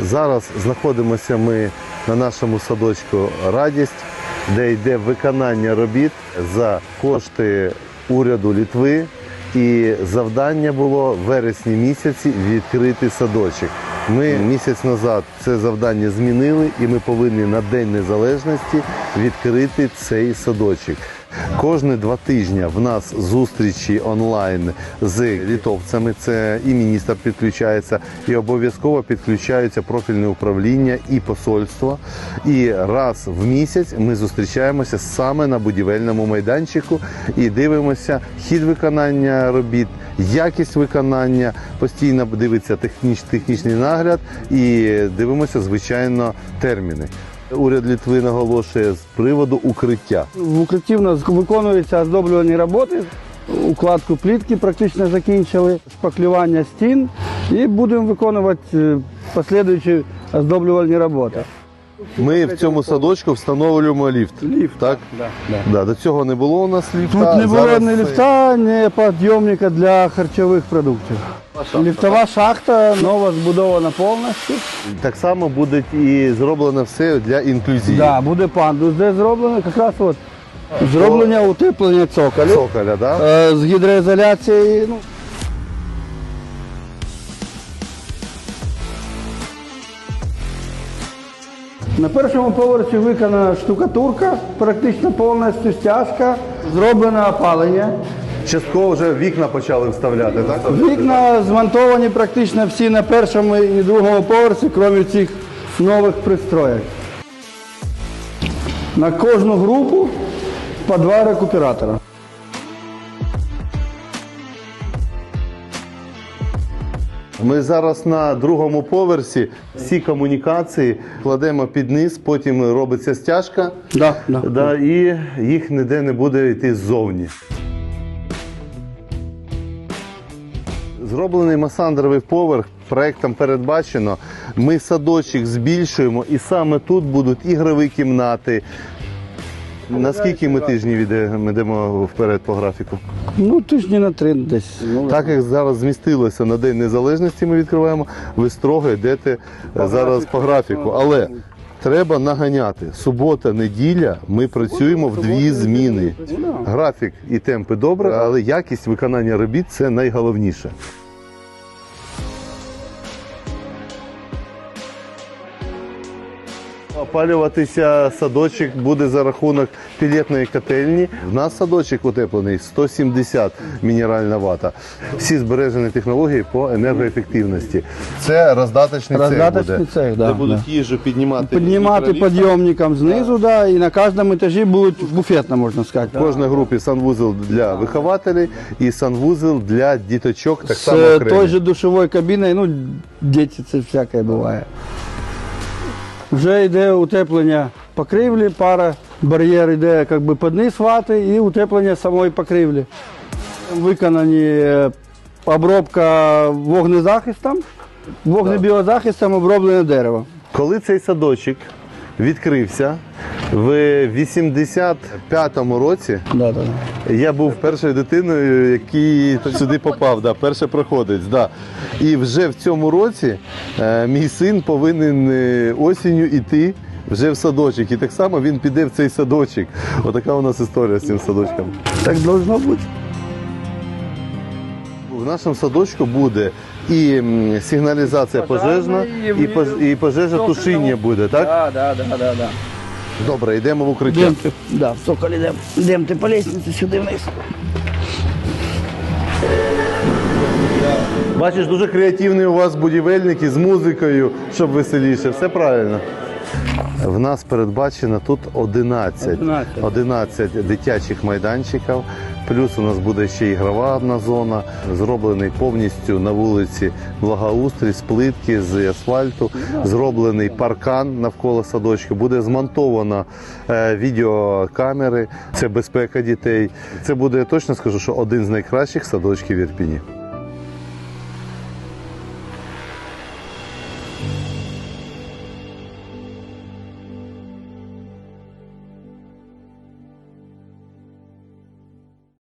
Зараз знаходимося ми на нашому садочку Радість, де йде виконання робіт за кошти уряду Літви. І завдання було в вересні місяці відкрити садочок. Ми місяць назад це завдання змінили, і ми повинні на День Незалежності відкрити цей садочок. Кожні два тижні в нас зустрічі онлайн з літовцями. Це і міністр підключається, і обов'язково підключаються профільне управління і посольство. І раз в місяць ми зустрічаємося саме на будівельному майданчику і дивимося хід виконання робіт, якість виконання, постійно дивиться техніч, технічний нагляд і дивимося, звичайно, терміни. Уряд Літви наголошує з приводу укриття. В укритті в нас виконуються оздоблювані роботи. Укладку плітки практично закінчили, шпаклювання стін і будемо виконувати е, послідуючі оздоблювальні роботи. Ми в цьому садочку встановлюємо ліфт. Ліфт. Так? Да, да. Да, до цього не було у нас ліфта. Тут не було Зараз ні це- ліфта, ні підйомника для харчових продуктів. Ліфтова шахта нова збудована повністю. Так само буде і зроблено все для інклюзії. Да, буде пандус, де зроблено якраз от зроблення утеплення цоколю Цоколя, да? е, з гідроізоляцією. Ну, На першому поверсі виконана штукатурка, практично повністю стяжка, зроблене опалення. Частково вже вікна почали вставляти, так? Вікна змонтовані практично всі на першому і другому поверсі, крім цих нових пристроїв. На кожну групу по два рекуператора. Ми зараз на другому поверсі всі комунікації кладемо під низ, потім робиться стяжка, Да, да. да, і їх ніде не буде йти ззовні. Зроблений масандровий поверх проектом передбачено. Ми садочок збільшуємо, і саме тут будуть ігрові кімнати. Наскільки ми тижні йде- ми йдемо вперед по графіку? Ну, тижні на три десь. Ну, Так як зараз змістилося на День Незалежності, ми відкриваємо, ви строго йдете е, зараз по графіку. Але треба наганяти. Субота, неділя ми працюємо в дві зміни. Графік і темпи добре, але якість виконання робіт це найголовніше. Опалюватися садочок буде за рахунок пілетної котельні. В нас садочок утеплений 170 мінеральна вата. Всі збережені технології по енергоефективності. Це роздаточний, Роздаточний цех буде, цех, да, де будуть да. їжу піднімати. Піднімати підйомником знизу, да, і на кожному етажі будуть буфетна, можна сказати. В кожній групі санвузол для вихователей і санвузол для діточок. Так З само окремі. той же душовою кабіною, ну, діти це всяке буває. Вже йде утеплення покрівлі, пара, бар'єр йде як би під низ вати і утеплення самої покрівлі. Виконані е, обробка вогнезахистом, вогнебіозахистом оброблене дерево. Коли цей садочок відкрився в 85-му році, Да, да, да. Я був першою дитиною, який сюди попав, да, перше проходить. Да. І вже в цьому році е, мій син повинен е, осінню йти вже в садочок. І так само він піде в цей садочок. Отака у нас історія з цим садочком. Так должно бути. В нашому садочку буде і сигналізація пожежна, і- і, пож- і пожежотушіння буде, так? Так, да, да, да, да. Добре, йдемо в укриття. Йдемте, да, в Соколь йдемо. Йдемте по лестниці сюди вниз. Бачиш, дуже креативний у вас будівельник із музикою, щоб веселіше. Все правильно. В нас передбачено тут 11 11. 11 дитячих майданчиків. Плюс у нас буде ще ігрова одна зона, зроблений повністю на вулиці Благоустрій, з плитки, з асфальту, зроблений паркан навколо садочку. Буде змонтовано е, відеокамери. Це безпека дітей. Це буде я точно скажу, що один з найкращих садочків в Ірпіні.